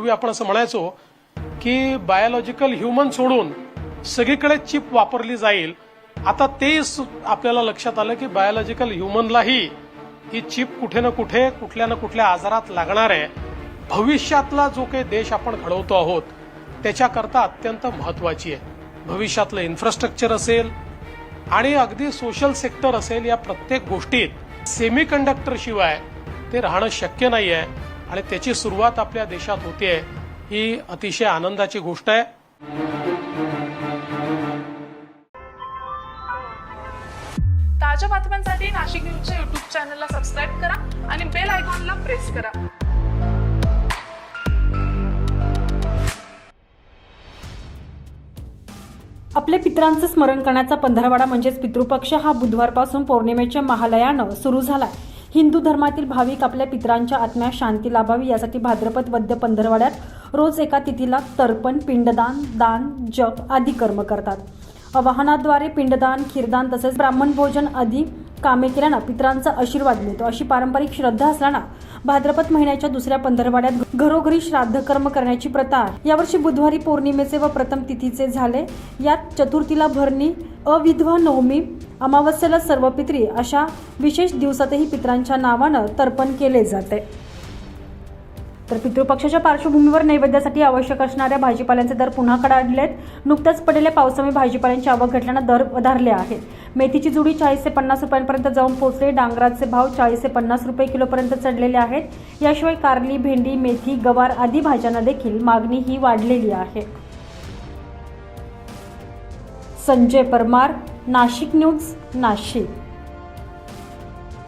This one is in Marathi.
पूर्वी आपण असं म्हणायचो की बायोलॉजिकल ह्युमन सोडून सगळीकडे चिप वापरली जाईल. आता ते आपल्याला लक्षात आलं की बायोलॉजिकल ह्युमनलाही ही चिप कुठे ना कुठे कुठल्या ना कुठल्या आजारात लागणार आहे. भविष्यातला जो काही देश आपण घडवतो आहोत त्याच्याकरता अत्यंत महत्वाची आहे. भविष्यातलं इन्फ्रास्ट्रक्चर असेल आणि अगदी सोशल सेक्टर असेल या प्रत्येक गोष्टीत सेमी कंडक्टर शिवाय ते राहणं शक्य नाही आहे आणि त्याची सुरुवात आपल्या देशात होतीये ही अतिशय आनंदाची गोष्ट आहे. ताज्या बातम्यांसाठी नाशिक न्यूजच्या युट्यूब चॅनलला सबस्क्राईब करा आणि बेल आयकॉनला प्रेस करा. आपल्या पितरांचं स्मरण करण्याचा पंधरवाडा म्हणजेच पितृपक्ष हा बुधवारपासून पौर्णिमेच्या महालयानं सुरू झाला हिंदू धर्मातील भाविक आपल्या पितरांच्या आत्म्यास शांती लाभावी यासाठी भाद्रपद वद्य पंधरवाड्यात रोज एका तिथीला तर्पण पिंडदान दान जप आदी कर्म करतात. वाहनाद्वारे पिंडदान खीरदान तसेच ब्राह्मण भोजन आदी कामे केल्यानं पितरांचा आशीर्वाद मिळतो. अशी पारंपरिक श्रद्धा असल्यानं भाद्रपद महिन्याच्या दुसऱ्या पंधरवाड्यात घरोघरी श्राद्ध कर्म करण्याची प्रथा आहे यावर्षी बुधवारी पौर्णिमेचे व प्रथम तिथीचे झाले. यात चतुर्थीला भरणी अविधवा नवमी अमावस्येला सर्व पित्री अशा विशेष दिवसातही पितरांच्या नावानं तर्पण केले जाते. तर पितृपक्षाच्या पार्श्वभूमीवर नैवेद्यासाठी आवश्यक असणाऱ्या भाजीपाल्यांचे दर पुन्हा कडाडलेत. नुकत्याच पडलेल्या पावसामुळे भाजीपाल्यांची आवक घटल्यानं दर वधारले आहेत. मेथीची जुडी चाळीस ते पन्नास रुपयांपर्यंत जाऊन पोहोचले डांगराचे भाव चाळीस ते पन्नास रुपये किलोपर्यंत चढलेले आहेत. याशिवाय कारली भेंडी मेथी गवार आदी भाज्यांना देखील मागणी ही वाढलेली आहे. संजय परमार नाशिक न्यूज नाशिक.